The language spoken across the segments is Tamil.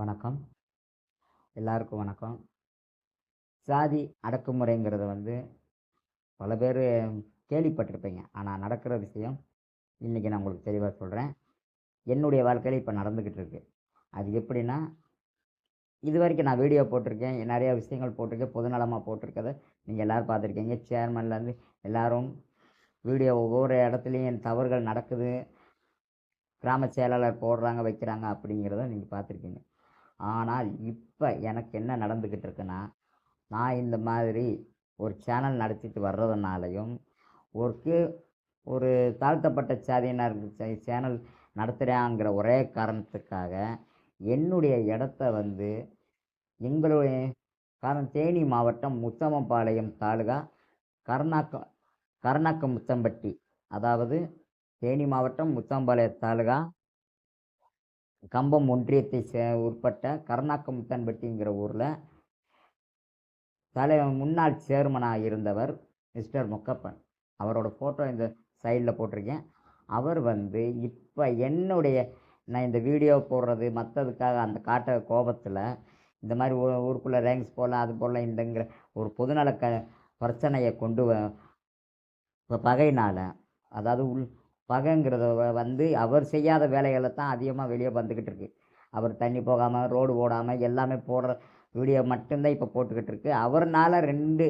வணக்கம். எல்லாருக்கும் வணக்கம். சாதி அடக்குமுறைங்கிறது வந்து பல பேர் கேள்விப்பட்டிருப்பீங்க. ஆனால் நடக்கிற விஷயம் இன்றைக்கி நான் உங்களுக்கு தெளிவாக சொல்கிறேன் என்னுடைய வாழ்க்கையில் இப்போ நடந்துக்கிட்டு இருக்கு அது எப்படின்னா இது வரைக்கும் நான் வீடியோ போட்டிருக்கேன். நிறையா விஷயங்கள் போட்டிருக்கேன். பொதுநலமாக போட்டிருக்கதை நீங்கள் எல்லோரும் பார்த்துருக்கீங்க. சேர்மன்லேருந்து எல்லோரும் வீடியோ ஒவ்வொரு இடத்துலையும் தவறுகள் நடக்குது. கிராம செயலாளர் போடுறாங்க வைக்கிறாங்க அப்படிங்கிறத நீங்கள் பார்த்துருக்கீங்க. ஆனால் இப்போ எனக்கு என்ன நடந்துக்கிட்டு இருக்குன்னா நான் இந்த மாதிரி ஒரு சேனல் நடத்திட்டு வர்றதுனாலையும் ஒருக்கு ஒரு தாழ்த்தப்பட்ட சாதியினர் சேனல் நடத்துகிறாங்கிற ஒரே காரணத்துக்காக என்னுடைய இடத்த வந்து எங்களுடைய காரணம் தேனி மாவட்டம் முத்தமபாளையம் தாலுகா கர்நாக்க கர்நாக்க முத்தம்பட்டி அதாவது தேனி மாவட்டம் முத்தம்பாளையம் தாலுகா கம்பம் ஒன்றியத்தை சே உட்பட்ட கருணாக்கமுத்தன்பட்டிங்கிற ஊரில் தலை முன்னாள் சேர்மனாக இருந்தவர் மிஸ்டர் முக்கப்பன். அவரோட ஃபோட்டோ இந்த சைடில் போட்டிருக்கேன். அவர் வந்து இப்போ என்னுடைய நான் இந்த வீடியோ போடுறது மற்றதுக்காக அந்த காட்ட கோபத்தில் இந்த மாதிரி ஊ ஊருக்குள்ளே ரேங்க்ஸ் போடலாம் அது போடலாம் இந்தங்கிற ஒரு பொதுநல க பிரச்சனையை கொண்டு வ இப்போ பகையினால் அதாவது உள் பகைங்கிறத வந்து அவர் செய்யாத வேலைகளை தான் அதிகமாக வெளியே வந்துக்கிட்டு இருக்கு. அவர் தண்ணி போகாமல் ரோடு போடாமல் எல்லாமே போடுற வீடியோ மட்டும்தான் இப்போ போட்டுக்கிட்டு இருக்கு. அவர்னால் ரெண்டு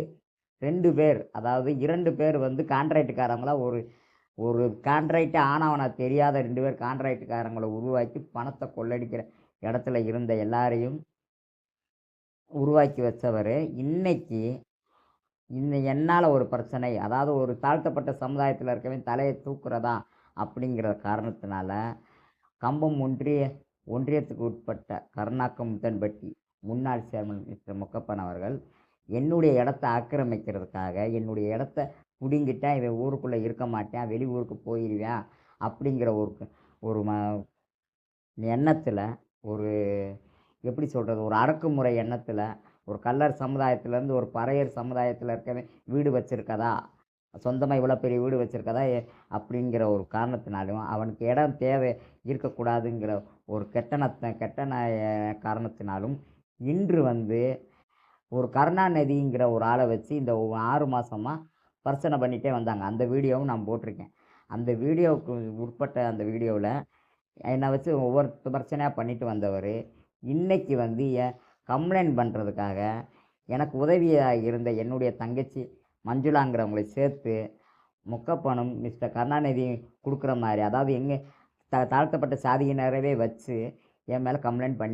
ரெண்டு பேர் அதாவது இரண்டு பேர் வந்து கான்ட்ராக்டுக்காரங்களா ஒரு ஒரு கான்ட்ராக்டே ஆனவனா தெரியாத ரெண்டு பேர் கான்ட்ராக்டுக்காரங்களை உருவாக்கி பணத்தை கொள்ளடிக்கிற இடத்துல இருந்த எல்லாரையும் உருவாக்கி வச்சவர். இன்னைக்கு இந்த என்னால் ஒரு பிரச்சனை அதாவது ஒரு தாழ்த்தப்பட்ட சமுதாயத்தில் இருக்கவன் தலையை தூக்குறதா அப்படிங்கிற காரணத்தினால கம்பம் ஒன்றிய ஒன்றியத்துக்கு உட்பட்ட கருணாக்கம் முதன்பட்டி முன்னாள் சேர்மன் மிஸ்டர் முக்கப்பன் அவர்கள் என்னுடைய இடத்த ஆக்கிரமிக்கிறதுக்காக என்னுடைய இடத்த பிடுங்கிட்டா இவன் ஊருக்குள்ளே இருக்க மாட்டேன் வெளி ஊருக்கு போயிடுவேன் அப்படிங்கிற ஒரு ஒரு ம எண்ணத்தில் ஒரு எப்படி சொல்கிறது ஒரு அடக்குமுறை எண்ணத்தில் ஒரு கல்லர் சமுதாயத்திலேருந்து ஒரு பறையர் சமுதாயத்தில் இருக்கவே வீடு வச்சுருக்கதா? சொந்தமாக இவ்வளோ பெரிய வீடு வச்சுருக்கதா அப்படிங்கிற ஒரு காரணத்தினாலும் அவனுக்கு இடம் தேவை இருக்கக்கூடாதுங்கிற ஒரு கெட்டணத்தை கெட்டண காரணத்தினாலும் இன்று வந்து ஒரு கருணாநிதிங்கிற ஒரு ஆளை வச்சு இந்த ஆறு மாதமாக பிரச்சனை பண்ணிகிட்டே வந்தாங்க. அந்த வீடியோவும் நான் போட்டிருக்கேன். அந்த வீடியோவுக்கு உட்பட்ட அந்த வீடியோவில் என்னை வச்சு ஒவ்வொரு பிரச்சனையாக பண்ணிட்டு வந்தவர் இன்றைக்கி வந்து என் கம்ப்ளைண்ட் பண்ணுறதுக்காக எனக்கு உதவியாக இருந்த என்னுடைய தங்கச்சி மஞ்சுளாங்கிறவங்களை சேர்த்து முக்கப்பணம் மிஸ்டர் கருணாநிதி கொடுக்குற மாதிரி. அதாவது எங்கே த தாழ்த்தப்பட்ட சாதியினரவே வச்சு என் மேலே கம்ப்ளைண்ட் பண்ணி